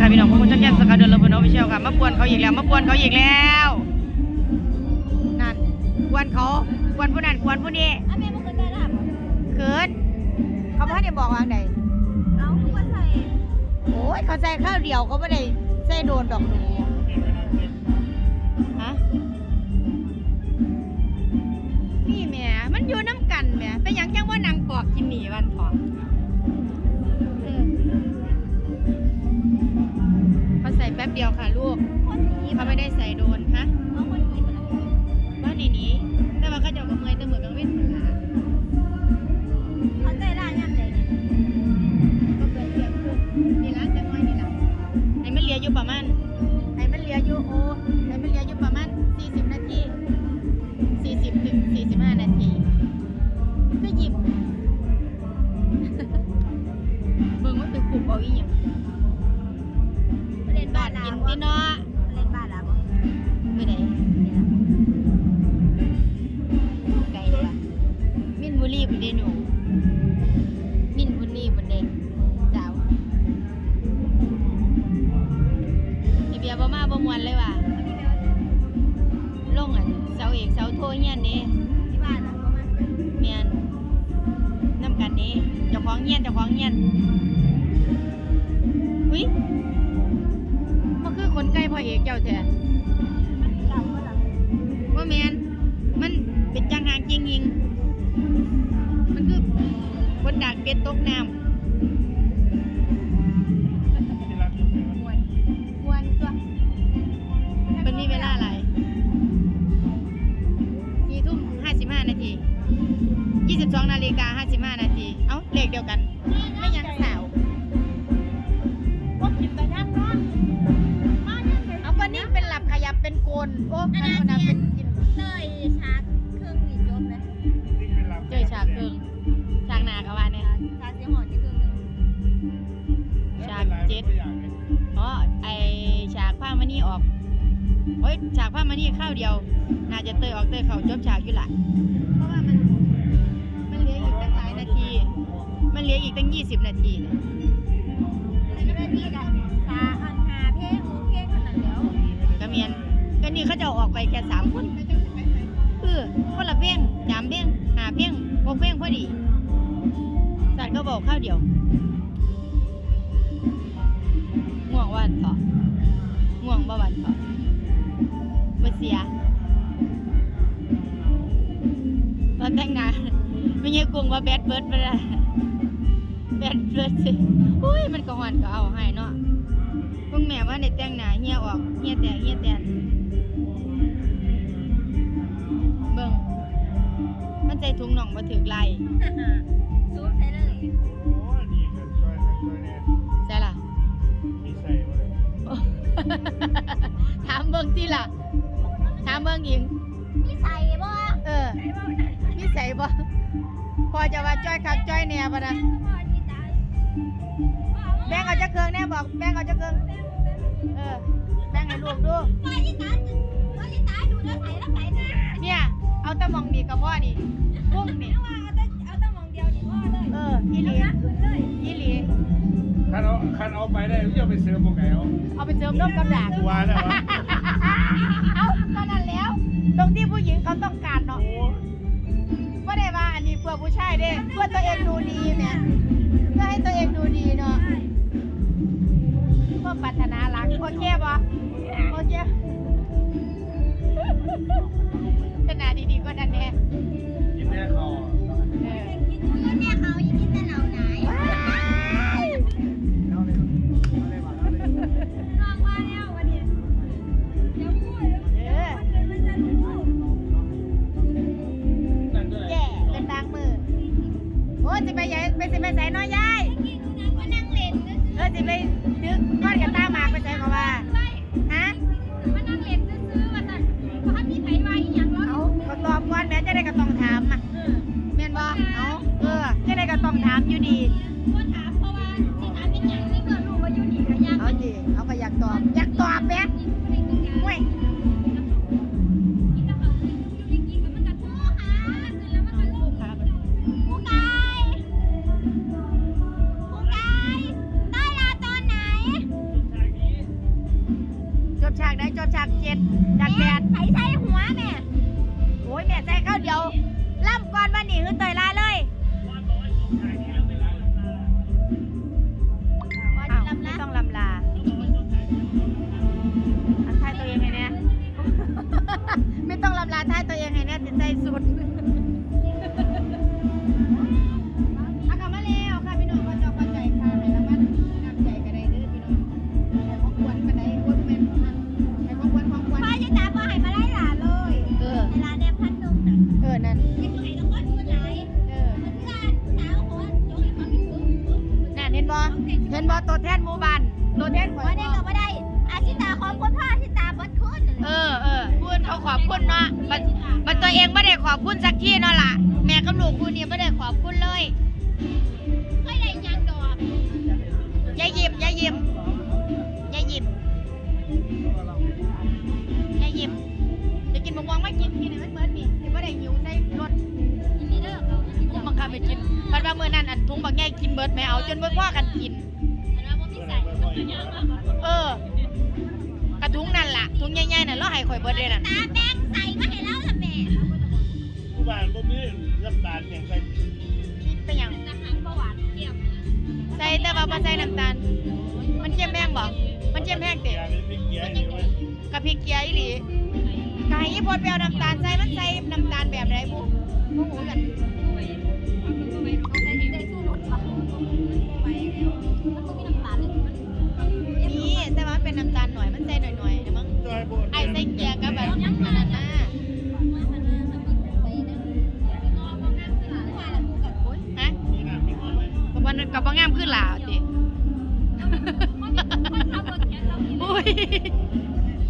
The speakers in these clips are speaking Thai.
ค่ะพี่น้องพวกคุณจักรยานสกาวเดินระเบิดออฟฟิเชียลค่ะมาปวนเขาอีกแล้วมาปวนเขาอีกแล้วนั่นกวนเขากวนผู้นั้นกวนผู้นี้อะแม่บ่เคยได้รับเกิดเขาไม่ได้บอกวางใดเอาทุกคนใส่โอ้ยเขาใส่ข้าวเดียวเขาไม่ได้ใส่โดนดอกหนู อาอีหยังเล่นบาบ้าดนลากินบ่พี่เนาะเล่นบ้านลาบ่ไม่ได้ไกลเลยว่ะมินบุรีบุนเดหนูมินบุรีบุนเดสาวไอเบียร์บ่มาบ่มวนเลยว่ะลงอะเสาเอกเสาโทเฮียนเด้ที่บ้านน่ะบ่มาเมียนนำกันเด้เจ้าของเฮียนเจ้าของเฮียน อุ้ยมันคือคนใกล้พ่อเอกเจ้าแท้หลับบ่หลับว่าแมนมันเป็นจังหางจริงยิง มันคือคนดักเป็ดตกน้ำมวนมวนตัวมันมีเวลาอะไรสี่ทุ่มห้าสิบห้านาทียี่สิบสองนาฬิกาห้าสิบห้านาที เอ้าเลขเดียวกัน ไม่ยังสาว ยับเป็นโกนโอ้อันนั้นเป็นกินลยชาร์จเครื่องนี่จบเลยเจอฉากเคืองฉากหนากับว่าเนี่ยชาร์จเสียงหอนนี่เครื่องนึงฉากเจ็ดอ๋อไอฉากผ้ามานี่ออกโอ้ยฉากผ้ามานี่ข้าวเดียว น่าจะเตยออกเตยเขาจบฉากอยู่ละเพราะว่ามันมันเหลืออีกตั้งหลายนาที มันเหลืออีกตั้งยี่สิบนาทีเนี่ย นี่เขาจะออกไปแค่สามคนเออคนละเพียงสามเพียงหาเพียงหกเพียงพอดีสัตว์ก็บอกข้าวเดียวง่วงวันเถาะง่วงบ่วันเถาะบ่เสียตอนแต่งงานไม่ใช่กรุงว่าแบดเบิร์ดไปเลยแบดเบิร์ดสิอุ้ยมันก็หวานก็เอาให้เนาะเพิ่งแม่ว่าในแต่งหน้าเหี่ยออกเหี่ยแตกเหี่ยแต่ ใจถุงน่องบ่ถึกไหลซูมใช้เลยใช่ล่ะถามเบิ่งที่ล่ะ ถามเบิ่งหญิงนี่ใส่บ่เออนิสัยบ่พอจะว่าจ้อยคักจ้อยแหน่บ่นะแบ่งเอาจักเครื่องแน่บอกแบ่งเอาจักเครื่องเออแบ่งให้ลูกดูว่าที่ตาว่าที่ตาดูแล้วใส่แล้วใส่นะเนี่ย เอาแตะมองนี่กับพ่อนี่ พุ่งนี่ว่าเอาแต่เอาแต่มองเดียวนี่พ่อเลยเอออีหลีนักขึ้นเลยอีหลีคันเอาคันเอาไปได้จะไปเสริมโมไก่เอาเอาไปเสริมนมกับดาบวาแล้ววะ ใหญ่ไปสิไปใส่น้อยยายกินนางก็นั่งเล่นเออสิไปดึกทอดกับตาหมากไปใส่มาว่าไปฮะมานั่งเล่นซื้อๆมาสั่นเพราะมีไผว่าอีหยังแล้วเอาก็ตอบก่อนแม่จะได้ก็ต้องถามอะแม่นบ่เอาเออจะได้ก็ต้องถามอยู่ดีก็ถามเพราะว่าที่ถามเป็นหยังนี่เกิดรู้ว่าอยู่นี่ก็ยังเอาดิเอาก็อยากตอบ ไผใส่หัวแม่ โอ้ยแม่ใจเข้าเดียวล่ำก่อนวันนี้คือเตย บ่เห็นบ่ตัวแทนหมู่บ้านตัวแทนข่อยว่าได้ก็บ่ได้อาชิตาขอบคุณพ่ออาชิตาเบิดคืนเออเออพูดเขาขอบคุณเนาะบัดบัดตัวเองไม่ได้ขอบคุณสักทีเนาะล่ะ แม่กับลูกคุณนี่ไม่ได้ขอบคุณเลยไม่ได้ยังดอกอย่าหยิบอย่าหยิบอย่าหยิบอย่าหยิบจะกินมะม่วงไม่กินกินให้มันเบิดนี่ที่ไม่ได้หิวใส่รถ กูบังคับไปกินบัดว่ามื้อนั้นอันถุงบักใหญ่กินเบิดไม่เอาจนเบิดพ่อกันกินอันนั้นบ่มีใส่ตัวยังอะเออกระถุงนั่นล่ะถุงใหญ่ๆน่ะเราให้ข่อยเบิดเลยนั่นตาแป้งใส่มาให้เราล่ะแม่ผู้บ้านบ่มีน้ำตาลอย่างใส่เป็นหยังอาหารประวัติเกี่ยวใส่แต่ว่าบ่ใส่น้ำตาล มันเค็มแห้งบ่มันเค็มแห้งเกีเตะยร์นี่ไม่เกียร์นี่เว้ยกะพริกเกียร์อีหลีกายยี่ปนไปเอาน้ำตาลใส่มันใส่น้ำตาลแบบไหนบุบุหูกันนี่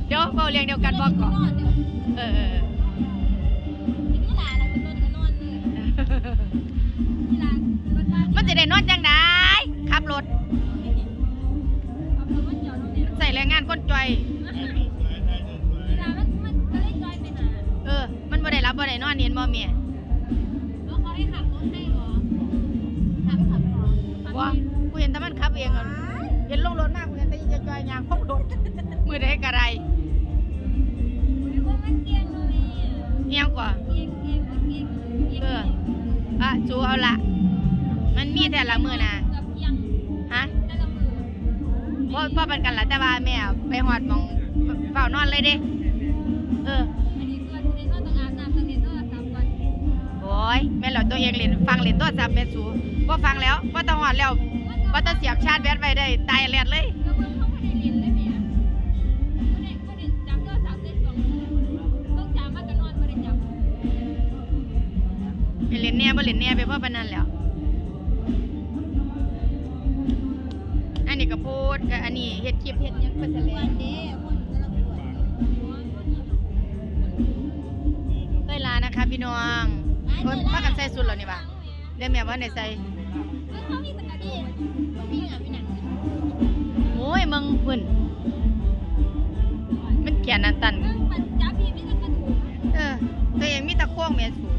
เดี๋ยวเบาเรียงเดียวกันบอกก่อนเออเออเออมันจะได้นอนจังได้ขับรถใส่แรงงานคนจอยเออ มันบ่ได้รับบ่ได้นอนเห็นบ่เมียว่ากูเห็นแต่มันขับเองอะเห็นลงรถมากกูเห็นแต่อีจอยๆยางพกรถมือ ได้กระไรเอียงกว่าเอออะจูเอาละมันมีแต่ละมือนะฮะพ่อพ่อเป็นกันละแต่ว่าแม่ไปหอดมองเฝ้านอนเลยเด้เออโอ้ยแม่เราตัวเองเล่นฟังเล่นตัวจับเม็ดสูว่าฟังแล้วว่าต้องหอดแล้วว่าต้องเสียบชาร์จแบตไว้ได้ตายแลดเลย เล่นแน่บ่เล่นแน่ไปพ่อปานนั้นแล้ว อันนี้ก็พูดกับอันนี้เฮ็ดคลิปเฮ็ดหยังไปซะแล้วเวลานะคะพี่น้องเพิ่นพากันใส่สุดแล้วนี่บ่าเดี๋ยวแม่ว่าได้ใส่โอ้ยมึงเพิ่นมันเขียนอันตันเออตัวเองมีตะโค้งแม่สูง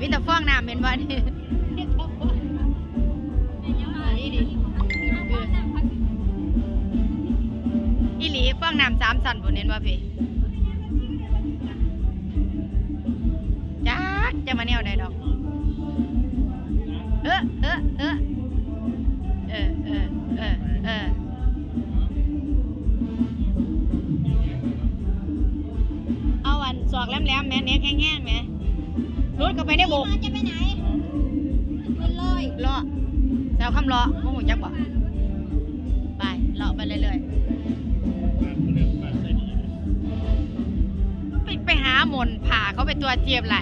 มีแต่ฟ้องน้ำเป็นบ่นี่อีหลีฟ้องน้ำสามสันบนเน้นว่าพี่จักจะมาแนวใดดอก แหลมๆแม่เนี้ยแห้งๆแม่รุดเข้าไปในบกจะไปไหนขึ้นเลยเลาะแซวคำเลาะมึงหูจักบ่ไปเลาะไปเรื่อยบ้านผู้เลี้ยงบ้านใส่ดีเลยๆไปไปหาหมนผ่าเขาไปตัวเจียบไหล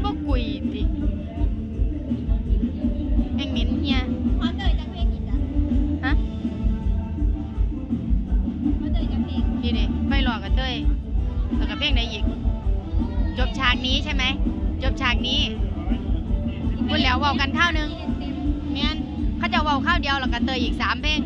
พวกกุยดิ ใช่ไหม จบฉากนี้พูดแล้วเว้ากันข้าวหนึงเม่นเขาจะเว้าข้าวเดียวแล้วก็เตยอีกสามเพลง